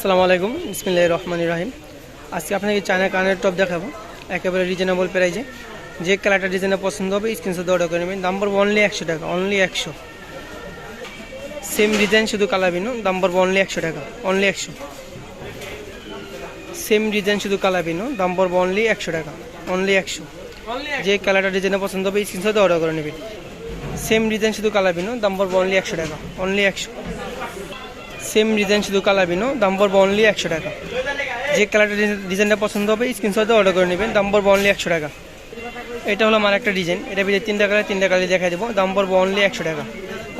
আসসালামু আলাইকুম। বিসমিল্লাহ রহমান রাহিম। আজকে আপনাকে চায়না কানের টপ দেখাবো। একেবারে রিজনেবল প্রাইজে যে কালারটা ডিজাইনে পছন্দ হবে স্ক্রিনশট অর্ডার করে নেবেন। দাম পড়বে অনলি একশো টাকা অনলি একশো। সেম ডিজাইন শুধু কালার বিনো দাম পড়বে অনলি একশো টাকা অনলি একশো। সেম ডিজাইন শুধু কালার বিনো দাম পড়বে অনলি একশো টাকা অনলি একশো। যে কালারটা ডিজাইনে পছন্দ হবে স্ক্রিনশট অর্ডার করে নেবেন। সেম ডিজাইন শুধু কালার বিনো দাম পড়বে অনলি একশো টাকা অনলি একশো। সেম ডিজাইন শুধু কালার বিনো, দাম পড়বে অনলি একশো টাকা। যে কালারটা ডিজাইনটা পছন্দ হবে স্ক্রিনশটে অর্ডার করে নেবেন, দাম পড়বে অনলি একশো টাকা। এটা হলো আমার একটা ডিজাইন এটা ভিতরে তিনটা কালার তিনটা কালার দেখাই দেবো, দাম পড়বে অনলি একশো টাকা।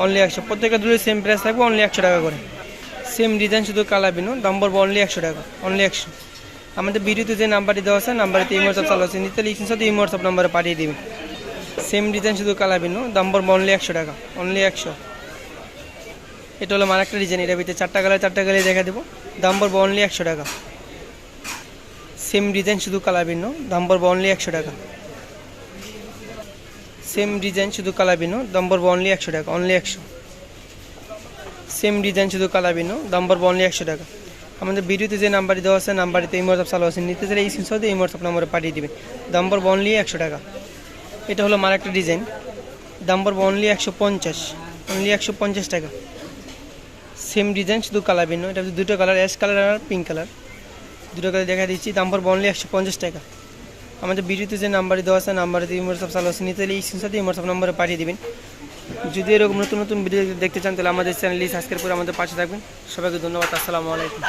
অনলি একশো প্রত্যেকটা দুটো সেম প্রাইস থাকবে অনলি একশো টাকা করে। সেম ডিজাইন শুধু কালার বিনো, দাম পড়বে অনলি একশো টাকা অনলি একশো। আমাদের ভিডিওতে যে নাম্বারটি দেওয়া আছে নাম্বারটি ইমো হোয়াটসঅ্যাপ চালু আছে, নিতে স্ক্রিনশটে ইমো হোয়াটসঅ্যাপ নাম্বারে পাঠিয়ে দেবেন। সেম ডিজাইন শুধু কালার বিনো, দাম পড়বে অনলি একশো টাকা অনলি একশো। এটা হলো আমার একটা ডিজাইন, এটা ভিতরে চারটা কালার চারটা কালার দেখা দেবো। দাম পড়বে অনলি একশো টাকা। সেম ডিজাইন শুধু কালার ভিন্ন। দাম পড়বে অনলি একশো টাকা। সেম ডিজাইন শুধু কালার ভিন্ন। দাম পড়বে অনলি একশো টাকা অনলি একশো। সেম ডিজাইন শুধু কালার ভিন্ন। দাম পড়বে অনলি একশো টাকা। আমাদের ভিডিওতে যে নাম্বারটি দেওয়া আছে নাম্বারটিতে এই হোয়াটসঅ্যাপ চালু আছে। নিতে চাইলে এই স্ক্রিনশটে এই হোয়াটসঅ্যাপ নম্বরে পাঠিয়ে দিবেন। দাম পড়বে অনলি একশো টাকা। এটা হলো আমার একটা ডিজাইন। দাম পড়বে অনলি একশো পঞ্চাশ। অনলি একশো পঞ্চাশ টাকা। সেম ডিজাইন, শুধু কালার ভিন্ন। এটা হচ্ছে দুটো কালার অ্যাশ কালার আর পিঙ্ক কালার দুটো কালার দেখা দিচ্ছি। দাম পড়বে অনলি একশো পঞ্চাশ টাকা। আমাদের ভিডিওতে যে নাম্বারে দেওয়া আছে নাম্বারে ইমোর সব চালু আছে। নিতে এই ইমোর সব নম্বরে পাঠিয়ে দেবেন। যদি এরকম নতুন নতুন ভিডিও দেখতে চান, তাহলে আমাদের চ্যানেলটি সাবস্ক্রাইব করে আমাদের পাশে থাকবেন। সবাইকে ধন্যবাদ। আসসালামু আলাইকুম।